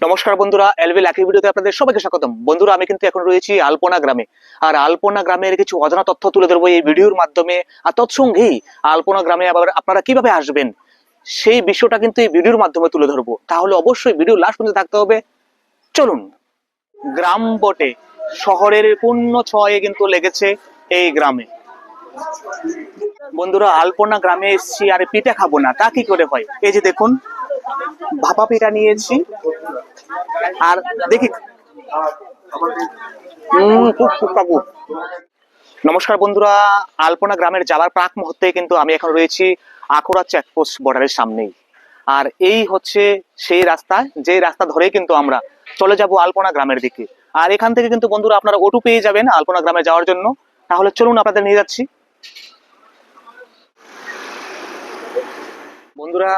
নমস্কার বন্ধুরা, LV lucky ভিডিওতে আপনাদের সবাইকে স্বাগতম। বন্ধুরা, আমি কিন্তু এখন রয়েছি আলপনা গ্রামে। আর আলপনা গ্রামের কিছু অজানা তথ্য তুলে ধরবো এই ভিডিওর মাধ্যমে। আর তৎসঙ্গেই আলপনা গ্রামে আবার আপনারা কীভাবে আসবেন, সেই বিষয়টা কিন্তু এই ভিডিওর মাধ্যমে তুলে ধরবো। তাহলে অবশ্যই ভিডিও লাস্ট পর্যন্ত থাকতে হবে। চলুন, গ্রাম বটে, শহরের পূর্ণ ছয়ে কিন্তু লেগেছে এই গ্রামে। বন্ধুরা, আলপনা গ্রামে এসেছি আর পিঠা খাব না, তা কি করে হয়? এই যে দেখুন ভাপা পিঠা নিয়েছি। আর দেখি। নমস্কার বন্ধুরা, আলপনা গ্রামের যাওয়ার প্রাক মুহূর্তে কিন্তু আমি এখন রয়েছি আখড়া চেকপোস্ট বর্ডারের সামনেই। আর এই হচ্ছে সেই রাস্তা, যে রাস্তা ধরেই কিন্তু আমরা চলে যাব আলপনা গ্রামের দিকে। আর এখান থেকে কিন্তু বন্ধুরা আপনারা অটো পেয়ে যাবেন আলপনা গ্রামে যাওয়ার জন্য। তাহলে চলুন আপনাদের নিয়ে যাচ্ছি। বন্ধুরা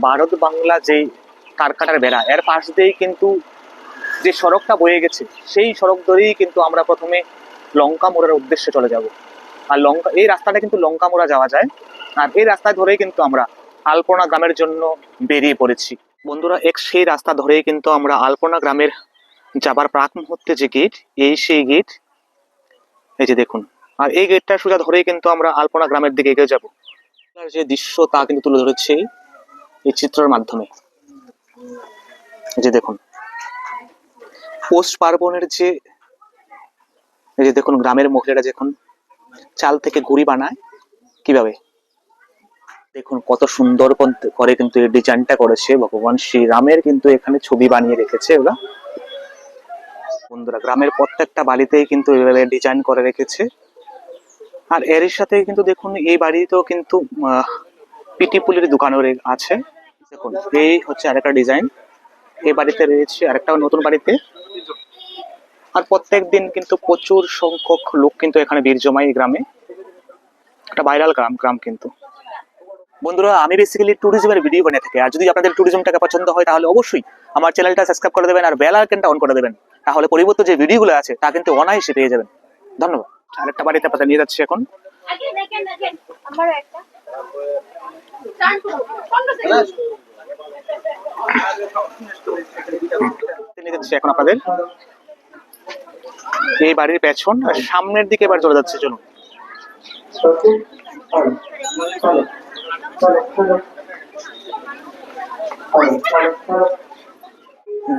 ভারত বাংলা যে কারকাটার বেড়া এর পাশ দিয়েই কিন্তু যে সড়কটা বয়ে গেছে, সেই সড়ক ধরেই কিন্তু আমরা প্রথমে লঙ্কা মোড়ের উদ্দেশ্যে চলে যাব। আর লঙ্কা, এই রাস্তাটা কিন্তু লঙ্কা মোড়া যাওয়া যায়। আর এই রাস্তা ধরেই কিন্তু আমরা আলপনা গ্রামের জন্য বেরিয়ে পড়েছি। বন্ধুরা, এক সেই রাস্তা ধরেই কিন্তু আমরা আলপনা গ্রামের যাবার প্রাক মুহূর্তে যে গেট এই সেই গেট এই যে দেখুন। আর এই গেটটা সোজা ধরেই কিন্তু আমরা আলপনা গ্রামের দিকে এগিয়ে যাব। যে দৃশ্য তা কিন্তু তুলে ধরেছে। এই চিত্রের মাধ্যমে। যে দেখুন পোস্ট পার্বণের যে, এই যে দেখুন, গ্রামের মহিলারা যখন চাল থেকে গুড়ি বানায়, কীভাবে? দেখুন, কত সুন্দর করে কিন্তু এই ডিজাইনটা করেছে ভগবান শ্রীরামের, কিন্তু এখানে ছবি বানিয়ে রেখেছে ওরা। বন্ধুরা, গ্রামের প্রত্যেকটা বাড়িতেই কিন্তু এভাবে ডিজাইন করে রেখেছে। আর এর সাথে কিন্তু দেখুন, এই বাড়িতেও কিন্তু পিটি পুলির দোকানও আছে। দেখুন, এই হচ্ছে আরেকটা ডিজাইন। এই বাড়িতে রয়েছে আরেকটা নতুন বাড়িতে। আর প্রত্যেক দিন কিন্তু প্রচুর সংখ্যক লোক কিন্তু এখানে ভিড় জমায় এই গ্রামে। একটা ভাইরাল গ্রাম গ্রাম কিন্তু। বন্ধুরা, আমি বেসিক্যালি ট্যুরিজমের ভিডিও বানিয়ে থাকি। আর যদি আপনাদের ট্যুরিজমটাকে পছন্দ হয়, তাহলে অবশ্যই আমার চ্যানেলটা সাবস্ক্রাইব করে দেবেন আর বেল আইকনটা অন করে দেবেন। তাহলে পরিবর্তিত যে ভিডিওগুলো আছে, তা কিন্তু অনায়াসে পেয়ে যাবেন। ধন্যবাদ। আরেকটা বাড়িতে আপনাদের নিয়ে যাচ্ছি এখন। এখন আপনাদের। এই বাড়ির পেছন সামনের দিকে এবার চলে যাচ্ছে, চলুন।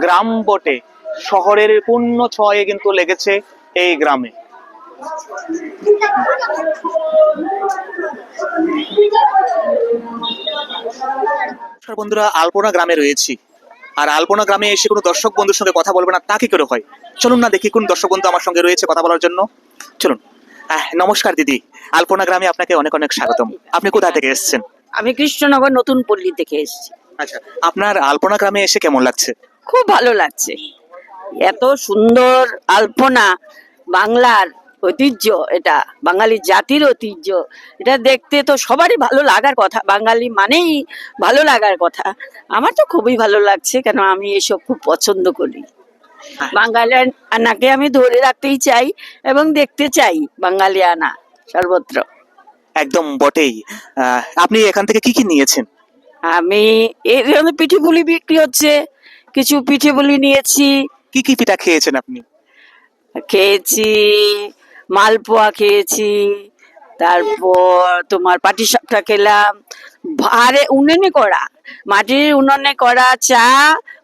গ্রাম বটে, শহরের পূর্ণ ছয়ে কিন্তু লেগেছে এই গ্রামে। নমস্কার বন্ধুরা আলপনা গ্রামে রয়েছি। আর আলপনা গ্রামে এসে কোনো দর্শক বন্ধুর সঙ্গে কথা বলবে না তা কি করে হয়? চলুন না দেখি কোন দর্শক বন্ধু আমার সঙ্গে রয়েছে কথা বলার জন্য। চলুন। নমস্কার দিদি আলপনা গ্রামে আপনাকে অনেক অনেক স্বাগতম। আপনি কোথা থেকে এসেছেন? আমি কৃষ্ণনগর নতুন পল্লী থেকে এসেছি। আচ্ছা আপনার আলপনা গ্রামে এসে কেমন লাগছে? খুব ভালো লাগছে। এত সুন্দর আলপনা বাংলার ঐতিহ্য এটা। বাঙালি জাতির ঐতিহ্য। এটা দেখতে তো সবারই ভালো লাগার কথা। বাঙালি মানেই ভালো লাগার কথা। আমার তো খুবই ভালো লাগছে কেন আমি এসব খুব পছন্দ করি। বাঙালি আনাকে আমি ধরে রাখতেই চাই এবং দেখতে চাই বাঙালি আনা সর্বত্র। একদম বটেই। আপনি এখান থেকে কি কি নিয়েছেন? আমি এর পিঠে পুলি বিক্রি হচ্ছে কিছু পিঠে পুলি নিয়েছি। কি কি পিঠা খেয়েছেন আপনি? খেয়েছি মালপোয়া খেয়েছি তারপর তোমার পাটিসাপটা খেলাম ভারে উনুনে করা মাটির উনুনে করা চা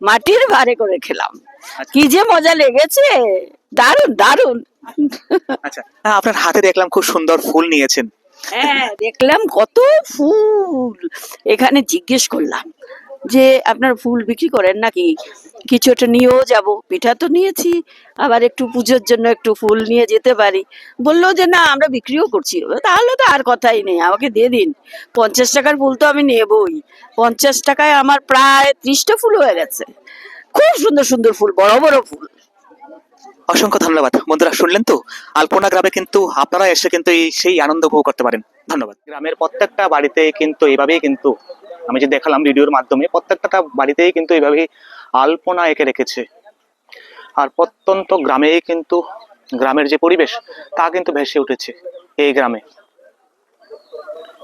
মাটির ভারে করে খেলাম। কি যে মজা লেগেছে দারুণ দারুণ। আচ্ছা হ্যাঁ, আপনার হাতে দেখলাম খুব সুন্দর ফুল নিয়েছেন। হ্যাঁ দেখলাম কত ফুল। এখানে জিজ্ঞেস করলাম যে আপনার ফুল বিক্রি করেন নাকি? কিছু একটা নিয়েও যাব। পিঠা তো নিয়েছি আবার একটু পুজোর জন্য একটু ফুল নিয়ে যেতে পারি। বলল যে না আমরা বিক্রিও করছি। তাহলে তো আর কথাই নেই আমাকে দিয়ে দিন। পঞ্চাশ টাকার ফুল তো আমি নেবই। পঞ্চাশ টাকায় আমার প্রায় ত্রিশটা ফুল হয়ে গেছে। খুব সুন্দর সুন্দর ফুল বড় বড় ফুল। অসংখ্য ধন্যবাদ। বন্ধুরা শুনলেন তো? আলপনা গ্রামে কিন্তু আপনারা এসে কিন্তু এই সেই আনন্দ উপভোগ করতে পারেন। ধন্যবাদ। গ্রামের প্রত্যেকটা বাড়িতে কিন্তু এইভাবেই কিন্তু আমি যে দেখালাম ভিডিওর মাধ্যমে, প্রত্যেকটা বাড়িতেই কিন্তু এইভাবেই আলপনা এঁকে রেখেছে। আর প্রত্যন্ত গ্রামেই কিন্তু গ্রামের যে পরিবেশ, তা কিন্তু ভেসে উঠেছে এই গ্রামে।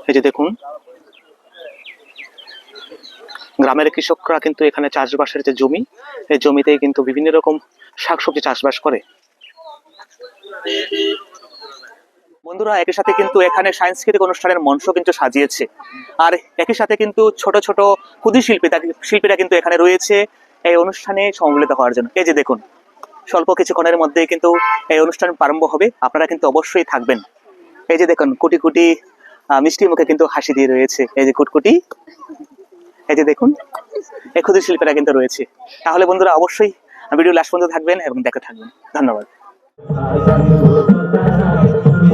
এই যে দেখুন, গ্রামের কৃষকরা কিন্তু এখানে চাষবাসের যে জমি, এই জমিতে কিন্তু বিভিন্ন রকম শাকসবজি চাষবাস করে। বন্ধুরা, একই সাথে কিন্তু এখানে সাংস্কৃতিক অনুষ্ঠানের মঞ্চ কিন্তু সাজিয়েছে। আর একই সাথে কিন্তু ছোট ছোট ক্ষুদ্র শিল্পী শিল্পীরা কিন্তু এখানে রয়েছে এই অনুষ্ঠানে সম্মিলিত হওয়ার জন্য। এই যে দেখুন, স্বল্প কিছুক্ষণের মধ্যে কিন্তু এই অনুষ্ঠান প্রারম্ভ হবে। আপনারা কিন্তু অবশ্যই থাকবেন। এই যে দেখুন, কোটি কোটি মিষ্টি মুখে কিন্তু হাসি দিয়ে রয়েছে। এই যে কুটকুটি এই যে দেখুন, এই ক্ষুদ্র শিল্পীরা কিন্তু রয়েছে। তাহলে বন্ধুরা, অবশ্যই ভিডিও লাস্ট পর্যন্ত থাকবেন এবং দেখে থাকবেন। ধন্যবাদ।